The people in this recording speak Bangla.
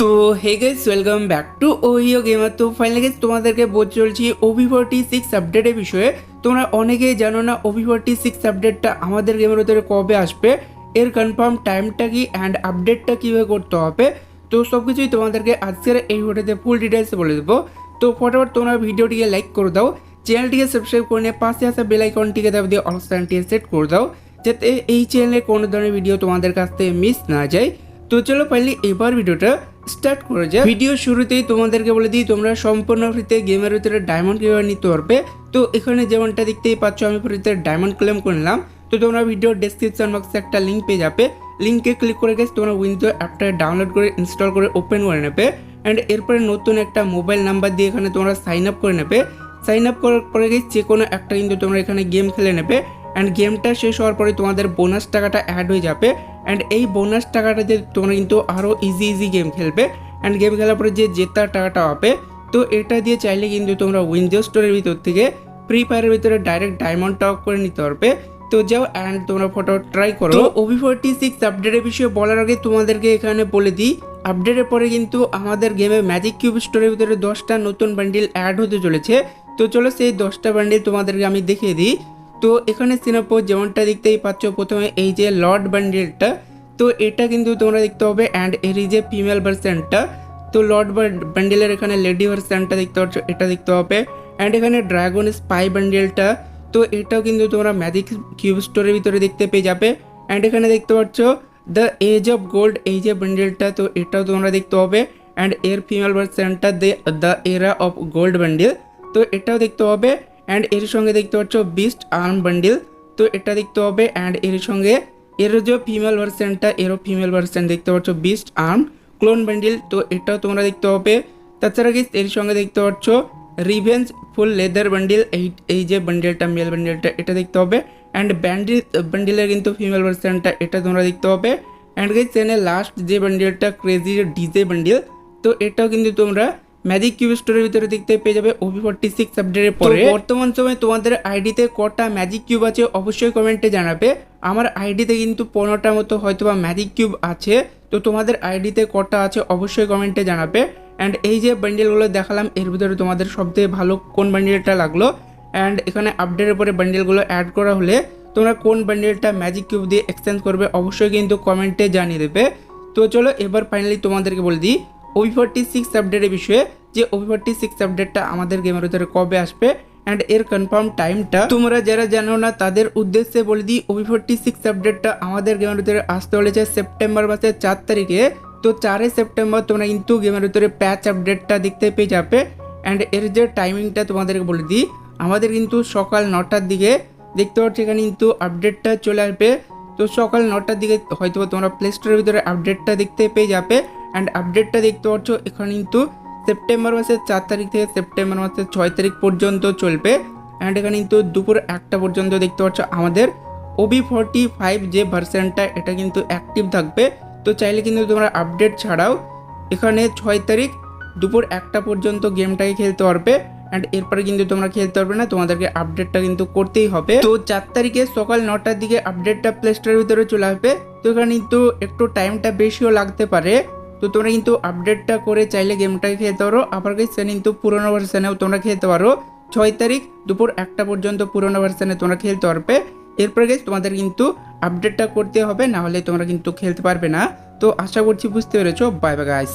তো hey guys welcome back to Ohio gamer তো ফাইনালি গেস তোমাদেরকে বলতে চলছি ওভি ফোরটি সিক্স আপডেটের বিষয়ে। তোমরা অনেকেই জানো না ওভি ফোরটি সিক্স আপডেটটা আমাদের গেমের ভিতরে কবে আসবে। এর কনফার্ম টাইমটা কি অ্যান্ড আপডেটটা কীভাবে করতে হবে। তো সব কিছুই তোমাদেরকে আজকের এই ভিডিওতে ফুল ডিটেলসে বলে দেবো। তো, ফটাফট তোমরা ভিডিওটিকে লাইক করে দাও। চ্যানেলটিকে সাবস্ক্রাইব করে নিয়ে পাশে আসা বেলাইকনটিকে দাবি দিয়ে অপশানটিকে সেট করে দাও। যাতে এই চ্যানেলে কোনো ধরনের ভিডিও তোমাদের কাছ থেকে মিস না যায়। তো, চলো ফাইনালি এবার ভিডিওটা স্টার্ট করে যায় ভিডিও শুরুতেই তোমাদেরকে বলে দিই, তোমরা সম্পূর্ণ ফ্রিতে গেমের ভিতরে ডায়মন্ড কীভাবে নিতে পারবে। তো এখানে যেমনটা দেখতেই পাচ্ছ, আমি ফ্রিতে ডায়মন্ড ক্লেম করে নিলাম। তো তোমরা ভিডিও ডেসক্রিপশন বক্সে একটা লিঙ্ক পেয়ে যাবে। লিঙ্কে ক্লিক করে গেছে তোমরা উইন্ডো অ্যাপটা ডাউনলোড করে ইনস্টল করে ওপেন করে নেবে। অ্যান্ড এরপরে নতুন একটা মোবাইল নাম্বার দিয়ে এখানে তোমরা সাইন আপ করে নেবে। সাইন আপ করার পরে গেছে যে কোনো একটা কিন্তু তোমরা এখানে গেম খেলে নেবে। অ্যান্ড গেমটা শেষ হওয়ার পরে তোমাদের বোনাস টাকাটা অ্যাড হয়ে যাবে। অ্যান্ড এই বোনাস টাকাটা দিয়ে তোমরা কিন্তু আরও ইজি ইজি গেম খেলবে। অ্যান্ড গেম খেলার পরে যে জেতার টাকাটা হবে তো এটা দিয়ে চাইলে কিন্তু তোমরা উইন্ডো স্টোরের ভিতর থেকে ফ্রি ফায়ারের ভিতরে ডাইরেক্ট ডায়মন্ড টপ করে নিতে পারবে। তো যাও অ্যান্ড তোমরা ফটো ট্রাই করো। ওভি ফোরটি সিক্স আপডেটের বিষয়ে বলার আগে তোমাদেরকে এখানে বলে দিই আপডেটের পরে কিন্তু আমাদের গেমে ম্যাজিক কিউব স্টোরের ভিতরে দশটা নতুন বান্ডিল অ্যাড হতে চলেছে। তো চলো সেই দশটা বান্ডিল তোমাদেরকে আমি দেখিয়ে দিই। তো এখানে সিনাপো যেমনটা দেখতেই পাচ্ছ, প্রথমে এই যে লর্ড বান্ডিলটা তো এটা কিন্তু তোমরা দেখতে হবে অ্যান্ড এর যে ফিমেল ভার্সনটা তো লর্ড বান্ডিলের এখানে লেডি ভার্সনটা দেখতে পাচ্ছ, এটা দেখতে হবে অ্যান্ড এখানে ড্রাগন স্পাই বান্ডিলটা তো এটাও কিন্তু তোমরা ম্যাজিক কিউব স্টোরের ভিতরে দেখতে পেয়ে যাবে অ্যান্ড এখানে দেখতে পাচ্ছ দ্য এজ অফ গোল্ড এই যে বান্ডিলটা তো এটাও তোমরা দেখতে হবে অ্যান্ড এর ফিমেল ভার্সনটা দ্য এরা অফ গোল্ড বান্ডিল তো এটাও দেখতে হবে অ্যান্ড এর সঙ্গে দেখতে পাচ্ছ বিস্ট আর্ম বান্ডিল তো এটা দেখতে হবে অ্যান্ড এর সঙ্গে, এর যে ফিমেল ভার্সনটা এরও ফিমেল ভার্সন দেখতে পাচ্ছ বিস্ট আর্ম ক্লোন বান্ডিল তো এটাও তোমরা দেখতে হবে। তাছাড়া কি এর সঙ্গে দেখতে পাচ্ছ রিভেঞ্জ ফুল লেদার বান্ডিল এই এই যে বান্ডিলটা মেল বান্ডিলটা এটা দেখতে হবে। অ্যান্ড ব্যান্ডিল বান্ডিলের কিন্তু ফিমেল ভার্সনটা এটা তোমরা দেখতে হবে। অ্যান্ড গাইজ চ্যানেল লাস্ট যে বান্ডিলটা ক্রেজি ডিজে বান্ডিল তো এটাও কিন্তু তোমরা ম্যাজিক কিউব স্টোরের ভিতরে দেখতে পেয়ে যাবে ওভি ফোরটি সিক্স আপডেটের পরে। বর্তমান সময়ে তোমাদের আইডিতে কটা ম্যাজিক কিউব আছে অবশ্যই কমেন্টে জানাবে। আমার আইডিতে কিন্তু পনেরোটা মতো হয়তো বা ম্যাজিক কিউব আছে। তো তোমাদের আইডিতে কটা আছে অবশ্যই কমেন্টে জানাবে। অ্যান্ড এই যে বান্ডেলগুলো দেখালাম এর ভিতরে তোমাদের সবথেকে ভালো কোন বান্ডেলটা লাগল? অ্যান্ড এখানে আপডেটের পরে বান্ডেলগুলো অ্যাড করা হলে তোমরা কোন বান্ডেলটা ম্যাজিক কিউব দিয়ে এক্সচেঞ্জ করবে অবশ্যই কিন্তু কমেন্টে জানিয়ে দেবে। তো চলো এবার ফাইনালি তোমাদেরকে বলে দিই ওভি ফোরটি সিক্স আপডেটের বিষয়ে যে ওভি ফোরটি সিক্স আপডেটটা আমাদের গেমের ভিতরে কবে আসবে অ্যান্ড এর কনফার্ম টাইমটা তোমরা যারা জানো না, তাদের উদ্দেশ্যে বলে দিই ওভি ফোরটি সিক্স আপডেটটা আমাদের গেমের ভিতরে আসতে চলেছে সেপ্টেম্বর মাসের চার তারিখে। তো চারই সেপ্টেম্বর তোমরা কিন্তু গেমের ভিতরে প্যাচ আপডেটটা দেখতে পেয়ে যাবে অ্যান্ড এর যে টাইমিংটা তোমাদেরকে বলে দিই, আমাদের কিন্তু সকাল নটার দিকে দেখতে পাচ্ছ এখানে কিন্তু আপডেটটা চলে আসবে। তো সকাল নটার দিকে হয়তো তোমরা প্লে স্টোরের ভিতরে আপডেটটা দেখতে পেয়ে যাবে অ্যান্ড আপডেটটা দেখতে পাচ্ছ, এখানে কিন্তু সেপ্টেম্বর মাসের চার তারিখ থেকে সেপ্টেম্বর মাসের ছয় তারিখ পর্যন্ত চলবে। অ্যান্ড এখানে কিন্তু দুপুর একটা পর্যন্ত দেখতে পাচ্ছ আমাদের। ওবি ফর্টি ফাইভ যে ভার্সনটা এটা কিন্তু অ্যাক্টিভ থাকবে। তো চাইলে কিন্তু তোমরা আপডেট ছাড়াও এখানে ছয় তারিখ দুপুর একটা পর্যন্ত গেমটাকে খেলতে পারবে। অ্যান্ড এরপরে কিন্তু তোমরা খেলতে পারবে না, তোমাদেরকে আপডেটটা কিন্তু করতেই হবে। তো চার তারিখে সকাল নটার দিকে আপডেটটা প্লে স্টোরের ভিতরে চলে আসবে। তো এখানে কিন্তু একটু টাইমটা বেশিও লাগতে পারে। তো তোমরা কিন্তু আপডেটটা করে চাইলে গেমটা খেলতে পারো। আবার গেছে কিন্তু পুরোনো ভার্সানেও তোমরা খেলতে পারো। ছয় তারিখ দুপুর একটা পর্যন্ত পুরোনো ভার্সানে তোমরা খেলতে পারবে। এরপরে গেছে তোমাদের কিন্তু আপডেটটা করতে হবে, না হলে তোমরা কিন্তু খেলতে পারবে না। তো আশা করছি বুঝতে পেরেছ। Bye bye guys